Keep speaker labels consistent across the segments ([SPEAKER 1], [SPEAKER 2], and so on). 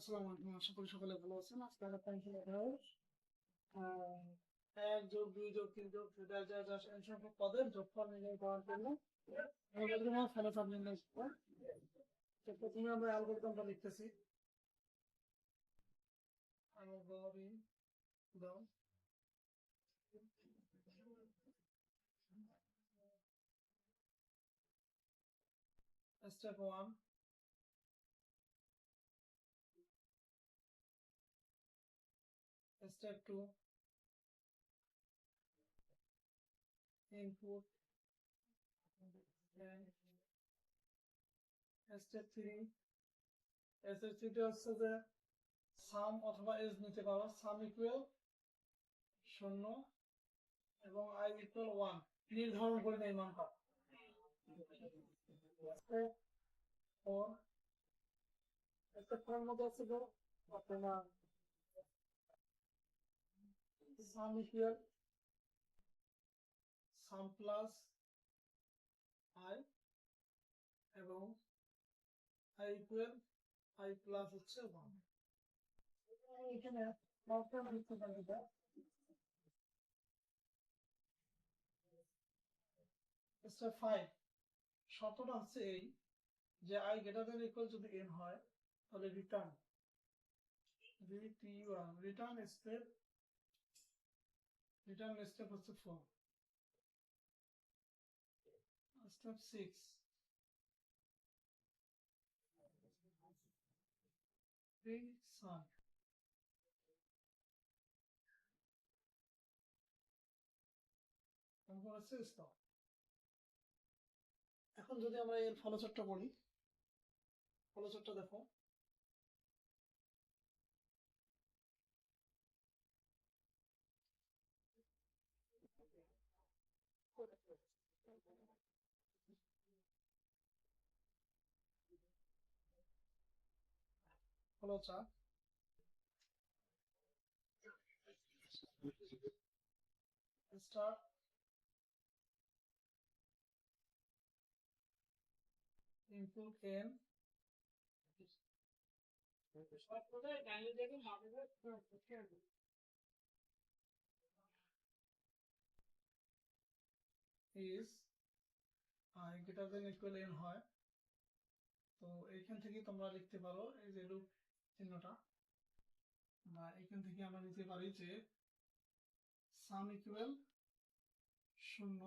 [SPEAKER 1] আসসালামু আলাইকুম, আশা করি সকলে ভালো আছেন। আজকে একটা এক যোগ, দুই যোগ, তিন যোগ চার চার চার এই সংখ্যক পদের যোগফল নির্ণয় করার জন্য। অ্যালগরিদম ফলাফল নির্ণয় করব তো প্রথমে আমরা অ্যালগরিদমটা লিখতেছি। Algorithm step one step 2 input step 3 step 3 টা হচ্ছে যে সাম অথবা এজ নিতে পারো। সাম ইকুয়াল শূন্য এবং আই ইকুয়াল ওয়ান নির্ধারণ করে নেই মানটা। Step 4 step 4 মধ্যে আছে যে আপনার sum equal sum plus i এবং i equal i plus হচ্ছে 1 এখানে প্রবলেম লিখতে পারি স্টেপ 5 শর্তটা হচ্ছে এই যে i গ্রেটার দ্যান ইকুয়াল যদি n হয় তাহলে return return step return step হচ্ছে 4 step 6 three sun. তারপর আছে stop. এখন যদি আমরা এর ফলচারটা পড়ি ফলচারটা দেখো Hello, sir. Mr. Input N. What was that? Daniel. Is greater than equal n হয়। তো এইখান থেকে তোমরা লিখতে পারো এই যে লুপ চিহ্নটা। বা এখান থেকে আমরা নিতে পারি যে সাম ইকুয়াল শূন্য।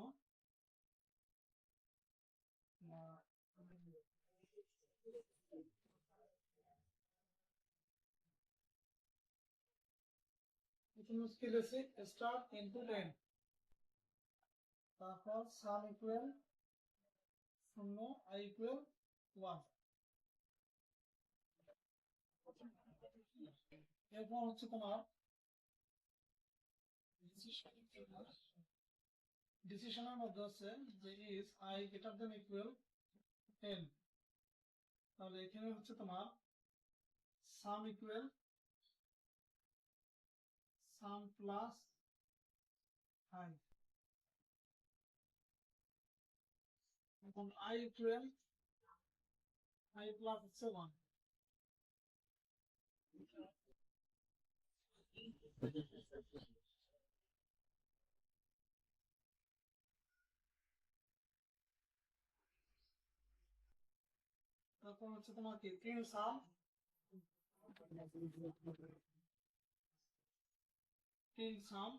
[SPEAKER 1] স্কেল আছে স্টার ইনপুট এন তারপর সাম ইকুয়াল শূন্য আই ইকুয়াল ওয়ান এরপর হচ্ছে তোমার ডিসিশনের মধ্যে আছে যে is i greater than equal n তাহলে এখানে হচ্ছে তোমার sum equal sum plus i এখন আই ইকুয়াল আই প্লাস হচ্ছে ওয়ান তারপর হচ্ছে তোমার কি তিন সাম তিন সাম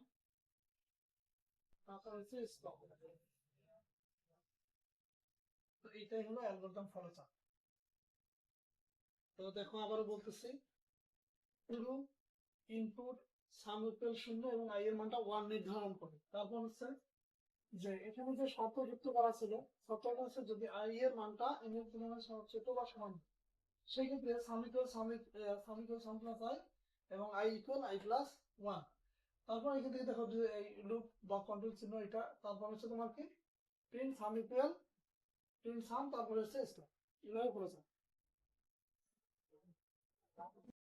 [SPEAKER 1] তারপর হচ্ছে স্টক তো এইটাই হলো অ্যালগোরিদম ফলোচার্ট তো দেখো আবারও বলতেছি পুরো ইনপুট সাম ইকুয়াল শূন্য এবং আই এর মানটা ওয়ান নির্ধারণ করে। তারপর হচ্ছে যে এখানে যে শর্ত যুক্ত করা ছিল, শর্তটা হচ্ছে যদি আই এর মানটা এন এর তুলনায় ছোট বা সমান সেই ক্ষেত্রে sum equal sum sum equal sum plus i এবং i equal i plus one তারপর এখান থেকে দেখো যে এই লুপ বা কন্ট্রোল চিহ্ন এটা, তারপর হচ্ছে তোমার কি? Print sum equal print sum তারপরে হচ্ছে স্টার এভাবে করেছে